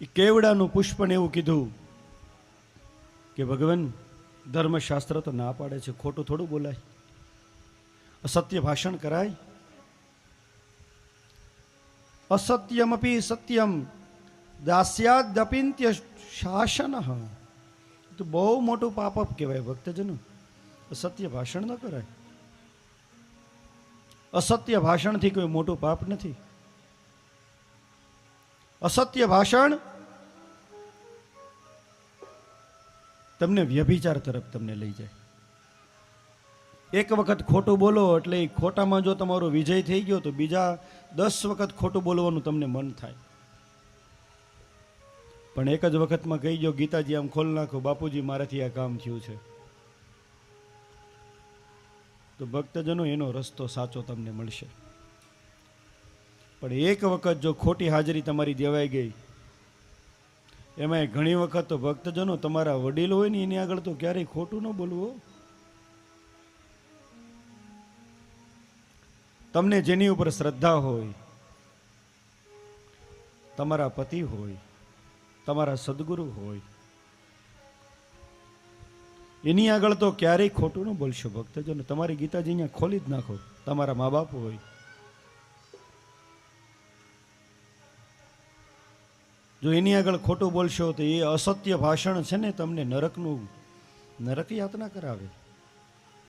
એ કેવડાનું પુષ્પને એવું કીધું કે ભગવાન, ધર્મશાસ્ત્ર તો ના પાડે છે, ખોટું થોડું બોલાય. અસત્ય ભાષણ કરાય. અસત્યમપી સત્યમ દાસ્યાદપિંત્ય શાસન. તો બહુ મોટું પાપપ કહેવાય ભક્તજનો. અસત્ય ભાષણ ન કરાય. અસત્ય ભાષણથી કોઈ મોટું પાપ નથી. અસત્ય ભાષણ તમને વ્યભિચાર તરફ તમને લઈ જાય. એક વખત ખોટું બોલો એટલે એ ખોટામાં જો તમારો વિજય થઈ ગયો તો બીજા દસ વખત ખોટું બોલવાનું તમને મન થાય. પણ એક જ વખતમાં કહી ગયો ગીતાજી, આમ ખોલ નાખો, બાપુજી, મારાથી આ કામ થયું છે. તો ભક્તજનો, એનો રસ્તો સાચો તમને મળશે. પણ એક વખત જો ખોટી હાજરી તમારી દેવાઈ ગઈ એમાં ઘણી વખત તો ભક્તજનો તમારા વડીલ હોય ને એની આગળ તો ક્યારેય ખોટું ન બોલવું તમને જેની ઉપર શ્રદ્ધા હોય, તમારા પતિ હોય, તમારા સદગુરુ હોય, એની આગળ તો ક્યારેય ખોટું ન બોલશો ભક્તજનો. તમારી ગીતાજી અહીંયા ખોલી જ નાખો. તમારા મા બાપ હોય જો એની આગળ ખોટું બોલશો તો એ અસત્ય ભાષણ છે ને તમને નરકનું, નરક યાતના કરાવે.